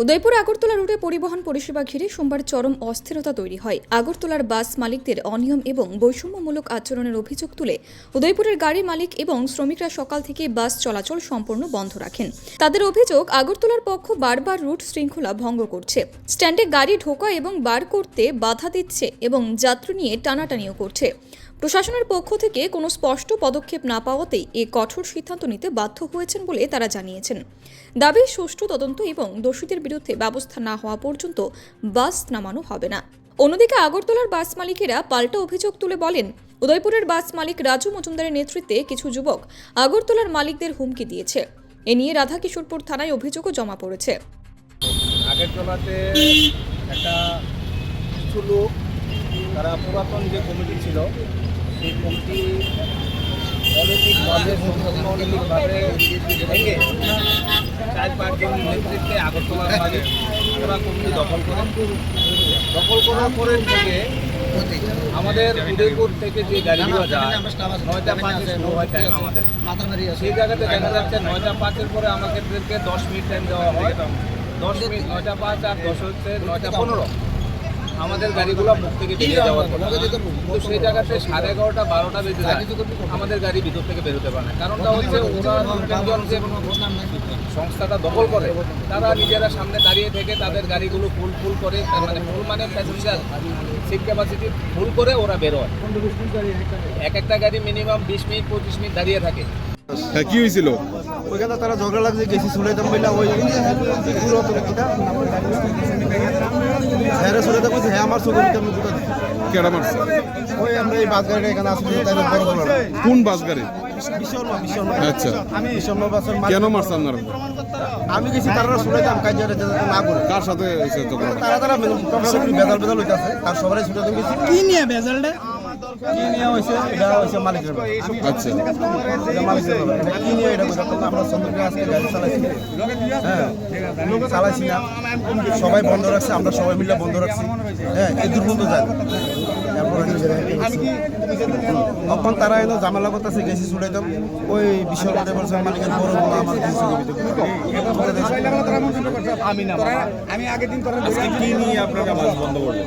উদয়পুর আগরতলা রুটে পরিবহন পরিষেবা ঘিরে সোমবার চরম অস্থিরতা তৈরি হয়। আগরতলার বাস মালিকদের অনিয়ম এবং বৈষম্যমূলক আচরণের অভিযোগ তুলে উদয়পুরের গাড়ি মালিক এবং শ্রমিকরা সকাল থেকে বাস চলাচল সম্পূর্ণ বন্ধ রাখেন। তাদের অভিযোগ, আগরতলার পক্ষ বারবার রুট শৃঙ্খলা ভঙ্গ করছে। স্ট্যান্ডে গাড়ি ঢোকা এবং বার করতে বাধা দিচ্ছে এবং যাত্রী নিয়ে টানাটানিও করছে। প্রশাসনের পক্ষ থেকে কোনো স্পষ্ট পদক্ষেপ না পাওয়াতেই এ কঠোর সিদ্ধান্ত নিতে বাধ্য হয়েছেন বলে তারা জানিয়েছেন। দাবি, সুষ্ঠু তদন্ত এবং দোষীদের বিরুদ্ধে ব্যবস্থা না হওয়া পর্যন্ত বাস নামানো হবে না। অন্যদিকে আগরতলার বাস মালিকেরা পাল্টা অভিযোগ তুলে বলেন, উদয়পুরের বাস মালিক রাজু মজুমদারের নেতৃত্বে কিছু যুবক আগরতলার মালিকদের হুমকি দিয়েছে। এ নিয়ে রাধাকিশোরপুর থানায় অভিযোগও জমা পড়েছে। আগের তলাতে একটা কিছু লোক, তারা পুরাতন যে কমিটি ছিল, সেই কমিটি চার পাঁচজন নেতৃত্বে আগরতলা কমিটি দখল করে দখল করার পরের থেকে আমাদের উদয়পুর থেকে যে গাড়িগুলো যায় নয়টা পাঁচে শুরু টাইম আমাদের সেই জায়গাতে দেখা যাচ্ছে নয়টা পাঁচের পরে আমাদেরকে দশ মিনিট টাইম দেওয়া হয় দশ মিনিট নয়টা পাঁচ আর দশ হচ্ছে নয়টা পনেরো। আমাদের গাড়িগুলো মুখ থেকে বেরিয়ে যাওয়ার কথা। কিন্তু সেই জায়গাতে সাড়ে এগারোটা বারোটা বেজে যায়। আমাদের গাড়ি ভিতর থেকে বেরোতে পারে না। কারণটা হচ্ছে ওরা যে সংস্থাটা দখল করে তারা নিজেরা সামনে দাঁড়িয়ে থেকে তাদের গাড়িগুলো ফুল ফুল করে তার মানে ফুল মানে প্যাসেঞ্জার সিট ক্যাপাসিটি ফুল করে ওরা বেরোয়। এক একটা গাড়ি মিনিমাম বিশ মিনিট পঁচিশ মিনিট দাঁড়িয়ে থাকে। হ্যাঁ কি হয়েছিল? ওইখানে তারা ঝগড়া লাগছে গেছি শুনে ওই হ্যাঁ শুনে হ্যাঁ আমার চোখে আমি কোথা কেডা মারছে? ওই আমরা এই বাস গাড়িটা এখানে আসলে তাই বড় বড়। কোন বাস গাড়ি? আচ্ছা। বিশর্ম বাসের কেন মারছে আপনার? আমি গেছি তারা শুনে কাজ না করে। কার সাথে তারা তারা হইতাছে আর শুনে গেছি। কি নিয়ে বেজালটা? কি নিয়ে হয়েছে এটা হয়েছে মালিকের আচ্ছা। এটা মালিকের এটা কি নিয়ে এটা বুঝতে আমরা চন্দ্রকে আজকে গাড়ি চালাইছি। হ্যাঁ চালাইছি না। সবাই বন্ধ রাখছে আমরা সবাই মিলে বন্ধ রাখছি। হ্যাঁ এই দুর্গন্ধ যায় তখন তারা এলো ঝামেলা করতেছে গেছি ছুটাইতাম ওই বিশাল বলছে মালিকের বড় বড় আমার কিছু আমি আগের দিন তোরা কি নিয়ে আপনারা বাস বন্ধ করলেন